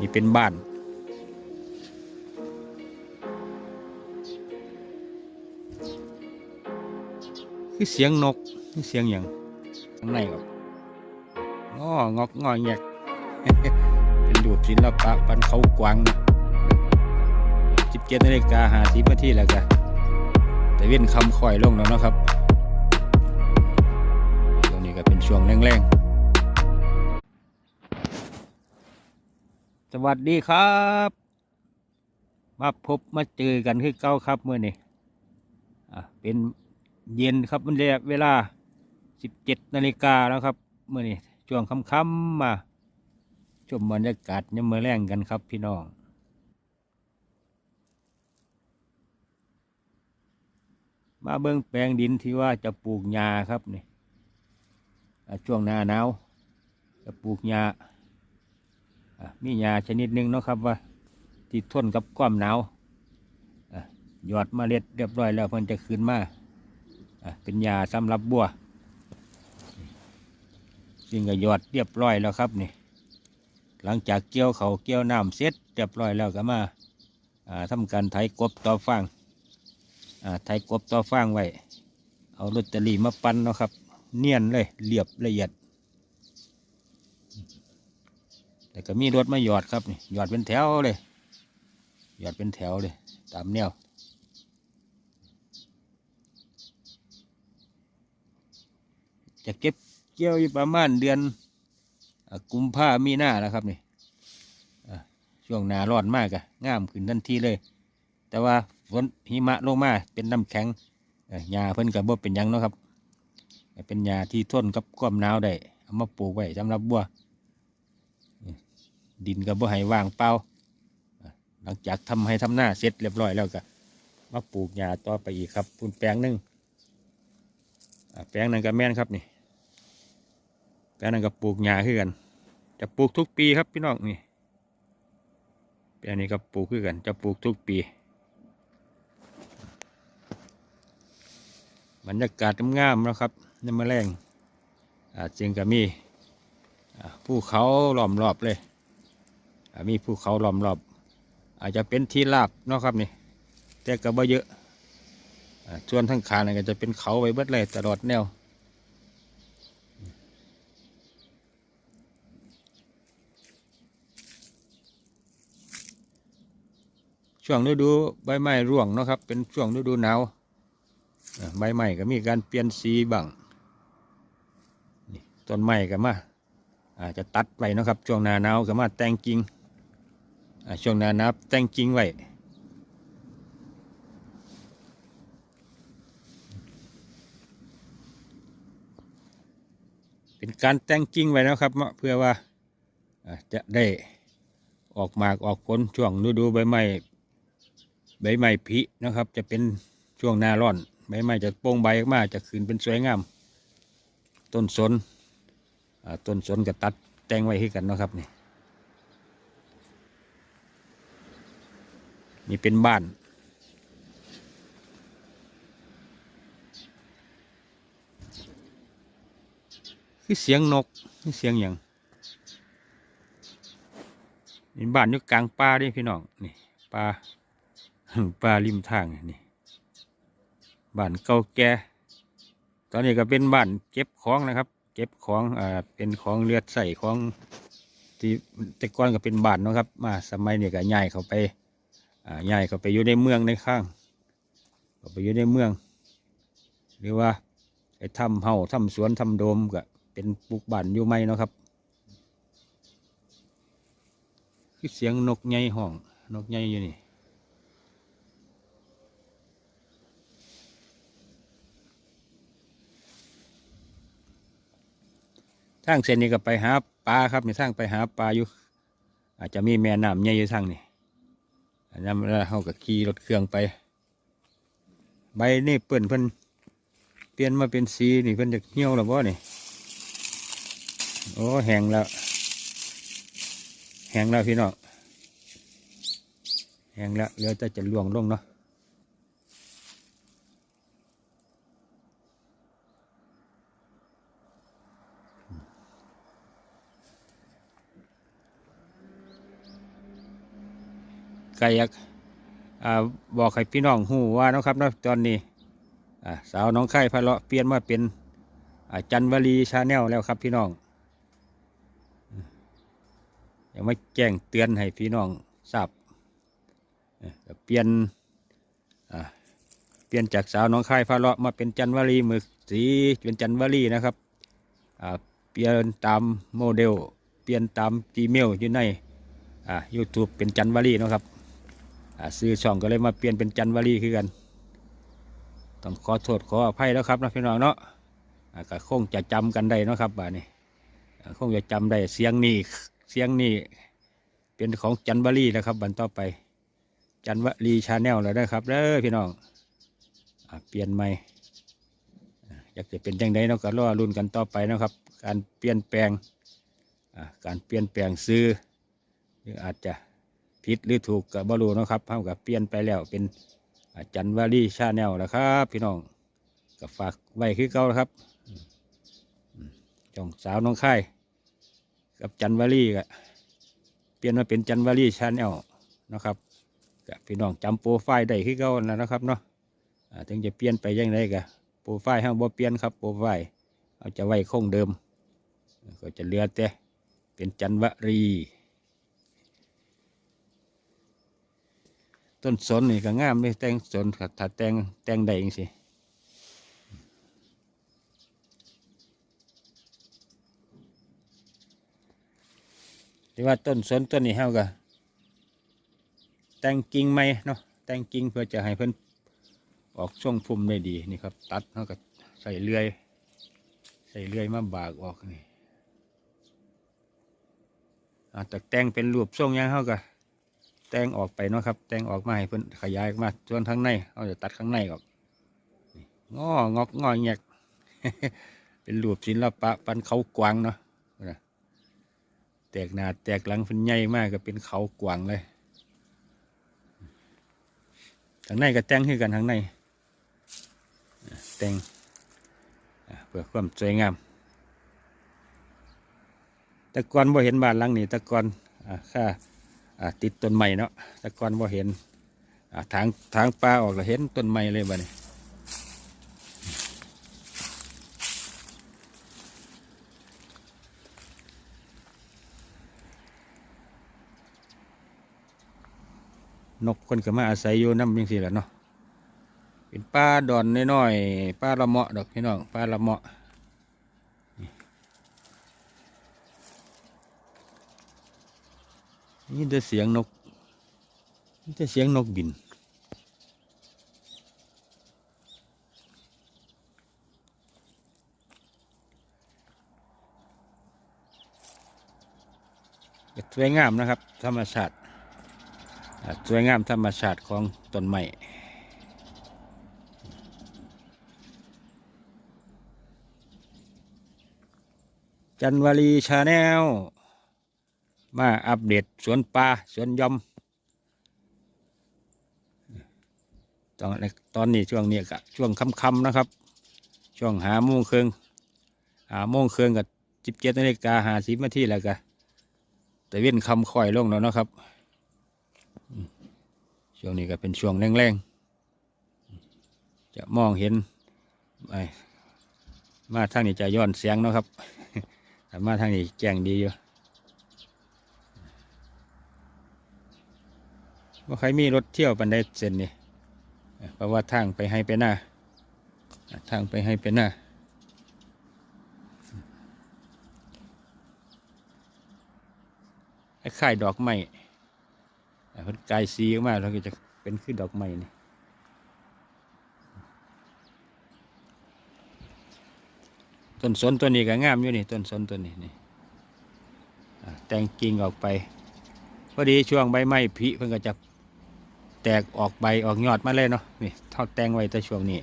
นี่เป็นบ้าน คือเสียงนกคือเสียงอย่างข้างในก็งองอกงอแงกเป็นรูปศิลปะปันเขากวางนะสิบเจ็ดนาฬิกาหาสิบนาทีแล้วกันแต่เว้นคำคอยลงแล้วเนาะครับ สวัสดีครับมาพบมาเจอกันคือเก้าครับเมื่อนี้อะเป็นเย็นครับมันเรียเวลาสิบเจ็ดนาฬิกาแล้วครับเมื่อนี้ช่วงค่ำๆมาชมบรรยากาศยามมื่อแรงกันครับพี่น้องมาเบิ้องแปลงดินที่ว่าจะปลูกหญ้าครับนี่ช่วงหน้าหนาวจะปลูกหญ้า มีหญ้าชนิดหนึ่งเนาะครับว่าที่ทนกับความหนาวอะหยอดมเมล็ดเรียบร้อยแล้วเพิ่นจะขึ้นมาเป็นหญ้าสำหรับบัวซึ่งก็หยอดเรียบร้อยแล้วครับนี่หลังจากเกี่ยวเขาเกี่ยวน้ำเสร็จเรียบร้อยแล้วก็มาทำการไถกบต่อฟางอ่าไถกบต่อฟางไว้ เอาลอตเตอรี่มาปั้นเนาะครับ เนียนเลยเรียบละเอียด แต่ก็มีรถมาหยอดครับนี่หยอดเป็นแถวเลย หยอดเป็นแถวเลย ตามแนวจะเก็บเกี่ยวอยู่ประมาณเดือนอกุมภามีนาแล้วครับนี่ช่วงหนาร้อนมากอะงามขึ้นทันทีเลย แต่ว่าฝนหิมะลงมาเป็นน้ำแข็งหญ้าเพิ่นกับบ่เป็นยังเนาะครับ เป็นหญ้าที่ทนกับความหนาวได้เอามาปลูกไว้สำหรับบัว ดินก็บ่ให้ว่างเปล่าหลังจากทำให้ทำหน้าเสร็จเรียบร้อยแล้วก็มาปลูกหญ้าต่อไปอีกครับปูนแปลงหนึงอะแปลงนั้นก็แม่นครับนี่แปลงนั้นก็ปลูกหญ้าคือกัน จะปลูกทุกปีครับพี่น้องนี่แปลงนี้ก็ปลูกคือกัน จะปลูกทุกปีบรรยากาศงามๆแล้วครับนมะแรงอ่าจึงก็มีอ่าภูเขาล้อมรอบเลย มีภูเขาล้อมรอบ อาจจะเป็นที่ราบเนาะครับนี่แต่ก็บ่เยอะอ่าส่วนทั้งขางนี่ก็จะเป็นเขาไว้เบิดเลยตลอดแนวช่วงฤดูใบไม้ร่วงเนาะครับ เป็นช่วงฤดูหนาวใบไม้ก็มีการเปลี่ยนสีบ้างต้นไม้ก็มาอาจจะตัดไว้เนาะครับ ช่วงหนาหนาวก็มาแต่งกิ่ง ช่วงนานาวแต่งกิ่งไว้เป็นการแต่งกิ่งไว้นะครับเพื่อว่าจะได้ออกหมากออกผลช่วงฤดูใบไม้ใบไม้ผินะครับ จะเป็นช่วงหน้าร้อนใบไม้จะโป่งใบออกมาจะขึ้นเป็นสวยงาม ต้นสนต้นสนก็ตัดแต่งไว้ให้กันนะครับนี่ นี่เป็นบ้าน คือเสียงนกคือเสียงอย่างนี่บ้านอยู่กลางป่าด้พี่น้องนี่ป่าป่าริมทางนี่บ้านเก่าแก่ตอนนี้ก็เป็นบ้านเก็บของนะครับ เก็บของอ่าเป็นของเลือดใส่ของที่แต่ก่อนก็เป็นบ้านนะครับ มาสมัยนี้ก็ย้ายเข้าไป อ่าย้ายเข้าไปอยู่ในเมืองในข้างเข้าไปอยู่ในเมือง หรือว่าไอ้ทำเฮาทำสวนทำโดมก็เป็นปลูกบ้านอยู่ไม่เนาะครับคือเสียงนกใหญ่ห้อง นกใหญ่อยู่นี่ทางเส้นนี้ก็ไปหาปลาครับในทางไปหาปลาอยู่ อาจจะมีแม่น้ำใหญ่อยู่ทางนี้ อันนั้นเราเขาก็ขี่รถเครื่องไป ใบนี่เปิ่นเพิ่นเปลี่ยนมาเป็นสีนี่เพิ่นจะเหี่ยวแล้วบ่นี่โอ้แห้งแล้วแห้งแล้วพี่น้องแห้งแล้วเดี๋ยวจะจะล่วงลงเนาะ ก็อยากบอกให้พี่น้องหูว่านะครับนะตอนนี้สาวน้องไข่พะเลาะเปลี่ยนมาเป็นจันวลีชาแนลแล้วครับพี่น้องอยากมาแจ้งเตือนให้พี่น้องทราบเปลี่ยนเปลี่ยนจากสาวน้องไข่พะเลาะมาเป็นจันวลีมือสีเป็นจันวลีนะครับเปลี่ยนตามโมเดล เปลี่ยนตาม Gmail อยู่ในอ่า YouTube เป็นจันวลีนะครับ ซื้อช่องก็เลยมาเปลี่ยนเป็นจันวลีคือกัน ต้องขอโทษขออภัยแล้วครับนะพี่น้องเนาะอาก็คงจะจำกันได้นะครับบ่านี้อ่คงจะจำได้เสียงนี้เสียงนี้เป็นของจันวลีแล้วครับบันต่อไป จันวลีชาแนลแล้วนะครับเด้อพี่น้องอเปลี่ยนใหม่อยากจะเป็นยังไงเนาะก็รอรุ่นกันต่อไปนะครับ การเปลี่ยนแปลงการเปลี่ยนแปลงซื้อหรืออาจจะ ผิดหรือถูกกับบรูนะครับเท่ากับเปลี่ยนไปแล้วเป็นอาจันวารีชาแนลแล้วครับ พี่น้องก็ฝากไว้คือเก่าแล้วครับจ่องสาวน้องค่ายกับจันวารีก็เปลี่ยนมาเป็นจันวารีชาแนลนะครับกับพี่น้องจำโปรไฟล์ได้คือเก่าแล้วนะครับเนาะถึงจะเปลี่ยนไปยังไงก็โปรไฟล์ห้างบ่เปลี่ยนครับโปรไฟล์เอาจะไว้คงเดิม ก็จะเลือแต่เป็นจันวรี ต้นสนนี่ก็งามเลยแตงสนครับถ้าแตงแตงได้จริงสิที่ว่าต้นสนต้นนี้เฮาก็แต่งกิ่งไหมเนาะแต่งกิ่งเพื่อจะให้เพิ่นออกช่วงพุ่มได้ดีนี่ครับ ตัดเฮาก็ใส่เลื่อย ใส่เลื่อยมาบากออกนี่อ่าแต่แต่งเป็นรูปทรงยังเขาก็ แต่งออกไปเนาะครับ แต่งออกมาให้เพิ่นขยายออกมาส่วนข้างในเขาจะตัดข้างในออกงองอกงอแงกเป็นรูปศิลปะปันเขากวางเนาะแตกหนาแตกหลังเพิ่นใหญ่มากก็เป็นเขากวางเลยทางในก็แต่งคือกันทางในแต่งเพื่อความสวยงามแต่ก่อนบ่เห็นบ้านหลังนี้แต่ก่อนอ่าค่าอ่า ติดต้นไม้เนาะแต่ก่อนบ่เห็นทางทางป่าออกแล้วเห็นต้นไม้เลยบ้านี้นกคนก็มาอาศัยอยู่น้ำยังสิแหละเนาะเป็นป่าดอนน้อยๆป่าละเมาะดอกพี่น้องป่าละเมาะ นี่แต่เสียงนกนี่แต่เสียงนกบิน สวยงามนะครับ ธรรมชาติสวยงามธรรมชาติของต้นไม้จันวารีชาแนล มาอัปเดตสวนปลาสวนยอมตอนตอนนี้ช่วงนี้ก็ช่วงค่ำๆนะครับ ช่วงหาโมงเครึ่งหาโมงเครึ่งกับสิบเจ็ดนาฬิกาหาสิบนาทีแล้วก็แต่เว้นคำค่อยลงแล้วนะครับ ช่วงนี้ก็เป็นช่วงแรงๆ จะมองเห็นไอ้มาทางนี้จะย้อนเสียงนะครับแต่มาทางนี้แจ้งดีอยู่ ว่าใครมีรถเที่ยวปันได้เส้นนี่เพราะว่าทางไปให้ไปหน้าทางไปให้ไปหน้าไอ้ข่ายดอกไม้อ่พิ่นกายสีออกมาแล้วก็จะเป็นขึ้นดอกไม้นี่ต้นสนตัวนี้ก็งามอยู่นี่ต้นสนตัวนี้นี่แต่งกิ่งออกไปพอดีช่วงใบไม้ผลิเพิ่นก็จะ แตกออกใบออกยอดมาเลยเนาะนี่เท่าแตงไว้แต่ช่วงนี้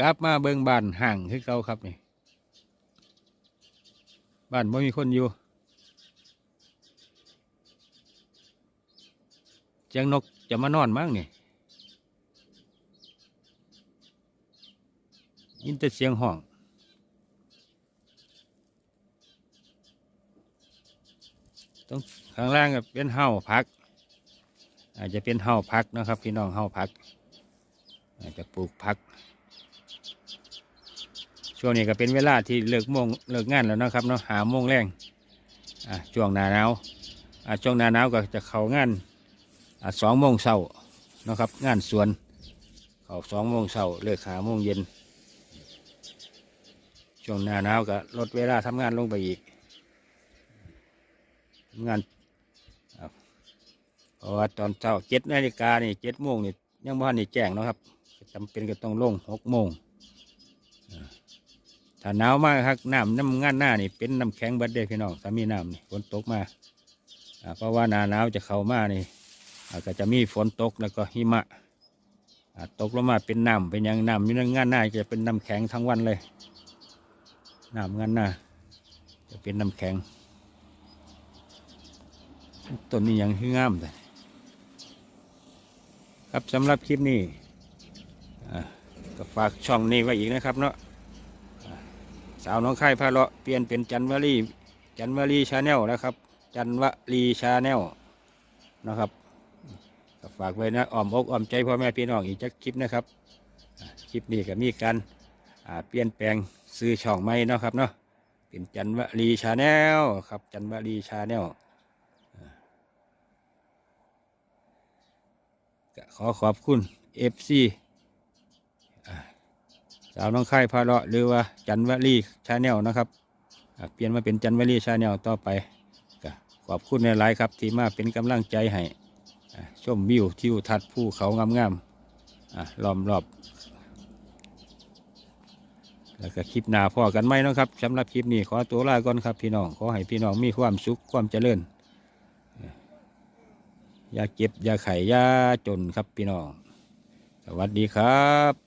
กลับมาเบิงบ้านห่างคือเก่าครับนี่บ้านไม่มีคนอยู่เจียงนกจะมานอนมั้งนี่ ยินแต่เสียงห้องต้องข้างล่างก็เป็นเห่าพัก อาจจะเป็นเห่าพักนะครับ พี่น้องเห่าพัก อาจจะปลูกพัก ช่วงนี้ก็เป็นเวลาที่เลิกโมงเลิกงานแล้วนะครับเนาะหาโมงแรงช่วงหนาหนาวช่วงหนาหนาวก็จะเข้างานสองโมงเช้านะครับ งานสวน เขาสองโมงเช้าเลิกหาโมงเย็น ช่วงหน้าหนาวก็ลดเวลาทำงานลงไปอีกทำงานเพราะว่าตอนเช้าเจ็ดนาฬิกานี่เจ็ดโมงนี่ยังบ้านนี่แจ้งนะครับจำเป็นก็ต้องลงหกโมงอ่าถ้าหนาวมากครับน้ำน้ำงานหน้านี่เป็นน้ำแข็งบัดเด้อพี่น้องถ้ามีน้ำนี่ฝนตกมาเพราะว่าหนาหนาวจะเข้ามานี่ก็จะมีฝนตกแล้วก็หิมะตกลงมาเป็นน้ำเป็นยังน้ำอยู่ในงานหน้าจะเป็นน้ำแข็งทั้งวันเลย น้ำงานน้าจะเป็นน้ำแข็ง ต้นนี้ยังคืองามแต่ครับสำหรับคลิปนี้ก็ฝากช่องนี้ไว้อีกนะครับเนาะสาวน้องไข่พาเลาะเปลี่ยนเป็นจันวลีจันวลีชาแนลแล้วครับ จันวลีชาแนลนะครับก็ฝากไว้นะอ้อมอกอ้อมใจพ่อแม่พี่น้องอีกจักคลิปนะครับ คลิปนี้ก็มีการเปลี่ยนแปลง ซื้อช่องใหม่เนาะครับเนาะเป็นจันวลีชาแนลครับ จันวลีชาแนลก็ขอขอบคุณเอฟซีสาวน้องไข่พาเลาะหรือว่าจันวลีชาแนลนะครับ เปลี่ยนมาเป็นจันวลีชาแนลต่อไปก็ขอบคุณในหลายๆครับ ที่มาเป็นกำลังใจให้อะชมวิวทิวทัศน์ภูเขางามๆล้อมรอบ แล้วก็คลิปหน้าพ่อกันไหมนะครับสำหรับคลิปนี้ขอตัวลาก่อนครับพี่น้องขอให้พี่น้องมีความสุขความเจริญอะอย่าเก็บอย่าไข่อย่าจนครับพี่น้อง สวัสดีครับ